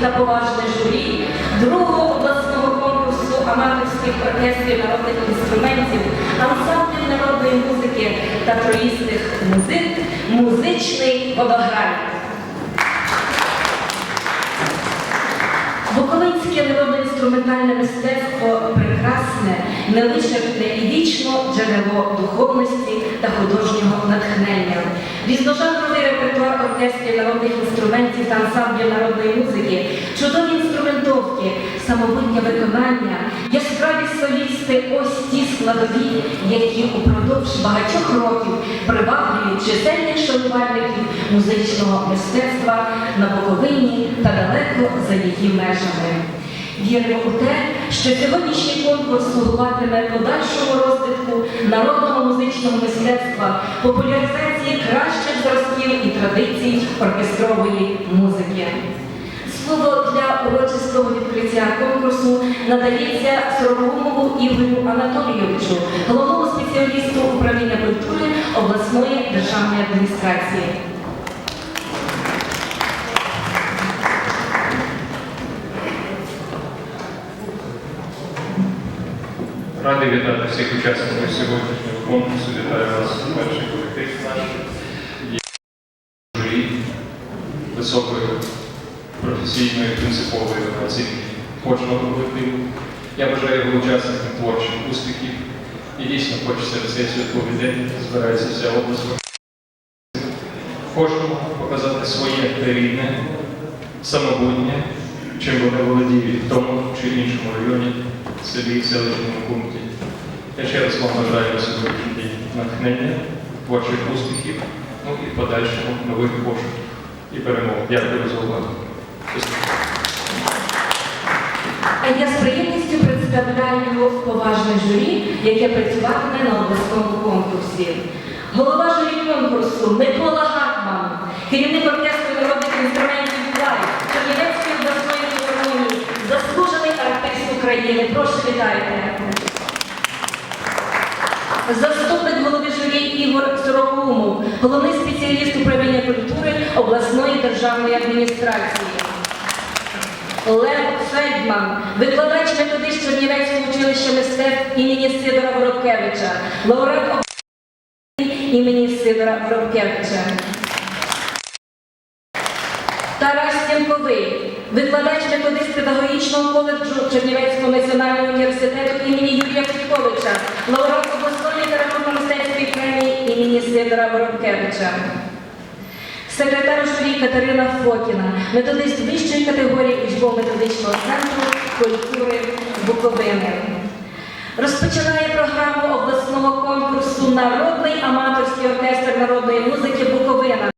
та поважне журі другого обласного конкурсу аматорських оркестрів народних інструментів, ансамблів народної музики та троїстих музик, музичний водограй. Буковинське народно-інструментальне мистецтво прекрасне, невичерпне і вічно джерело духовності натхнення. Різножанровий репертуар оркестрів народних інструментів та ансамблів народної музики, чудові інструментовки, самобутнє виконання, яскраві солісти ось ті складові, які упродовж багатьох років приваблюють чисельних шанувальників музичного мистецтва на Буковині та далеко за її межами. Віримо у те, що сьогоднішній конкурс слугуватиме подальшому розвитку народного музичного мистецтва, популяризації кращих зразків і традицій оркестрової музики. Слово для урочистого відкриття конкурсу надається Сорокумову Ігорю Анатолійовичу, головному спеціалісту управління культури обласної державної адміністрації. Радий вітати всіх учасників сьогоднішнього конкурсу. Вітаю вас, перший колектив наш. Журі високої професійної принципової оцінки кожного колективу. Я бажаю його учасникам творчих успіхів. І дійсно хочеться в цей святковий день збирається вся область. Кожному показати своє рідне, самобутнє, чим вони володіють тому чи іншому районі, селі, селищному пункті. Я ще раз вам бажаю день натхнення, творчих успіхів, ну і в подальшому нових пошуків і перемог. Дякую за увагу. А я з приємністю представляю поважне журі, яке працюватиме на обласному конкурсі. Голова журі конкурсу Микола Гатман, керівник оркестру України. Прошу вітайте. Заступник голови журі Ігор Сорокумов, головний спеціаліст управління культури обласної державної адміністрації. Лев Фельдман, викладач методист Чернівецького училища мистецтв імені Сидора Воробкевича, лауреат імені Сидора Воробкевича. Тарас Тямковий, викладач методист педагогічного коледжу Чернівецького національного університету імені Юрія Петьковича, лауреат обласної літературно-мистецької премії імені Сидора Воробкевича. Секретар журі Катерина Фокіна, методист вищої категорії учбово-методичного центру культури Буковини. Розпочинає програму обласного конкурсу Народний аматорський оркестр народної музики Буковина.